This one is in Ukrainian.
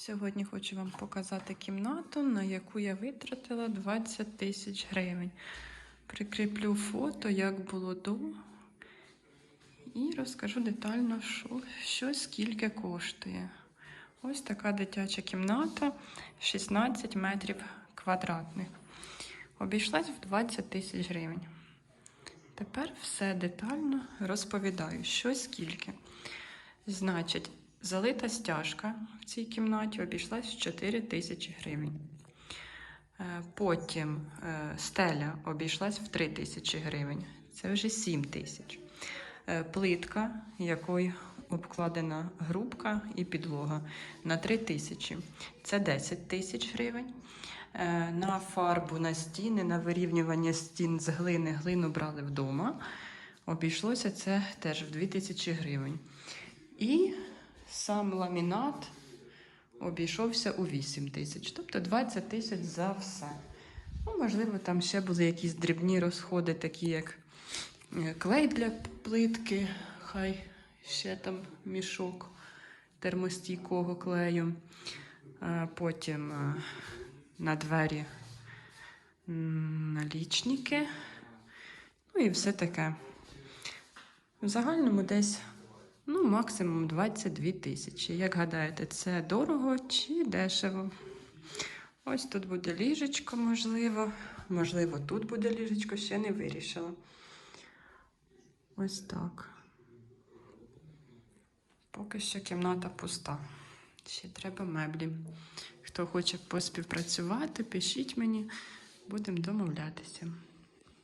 Сьогодні хочу вам показати кімнату, на яку я витратила 20 тисяч гривень. Прикріплю фото, як було до, і розкажу детально, що, що скільки коштує. Ось така дитяча кімната 16 метрів квадратних. Обійшлась в 20 тисяч гривень. Тепер все детально розповідаю, що скільки. Значить, залита стяжка в цій кімнаті обійшлась в 4 тисячі гривень. Е, Потім е, стеля обійшлась в 3 тисячі гривень. Це вже 7 тисяч. Е, Плитка, якою обкладена грубка і підлога на 3 тисячі. Це 10 тисяч гривень. На фарбу на стіни, на вирівнювання стін з глини, глину брали вдома. Обійшлося це теж в 2000 гривень. І сам ламінат обійшовся у 8 тисяч, тобто 20 тисяч за все. Ну, можливо, там ще були якісь дрібні розходи, такі як е, клей для плитки, хай ще там мішок термостійкого клею. Потім е, на двері налічники. Ну і все таке. В загальному десь ну, максимум 22 тисячі. Як гадаєте, це дорого чи дешево? Ось тут буде ліжечко, можливо. Можливо, тут буде ліжечко, ще не вирішила. Ось так. Поки що кімната пуста. Ще треба меблі. Хто хоче поспівпрацювати, пишіть мені, будемо домовлятися.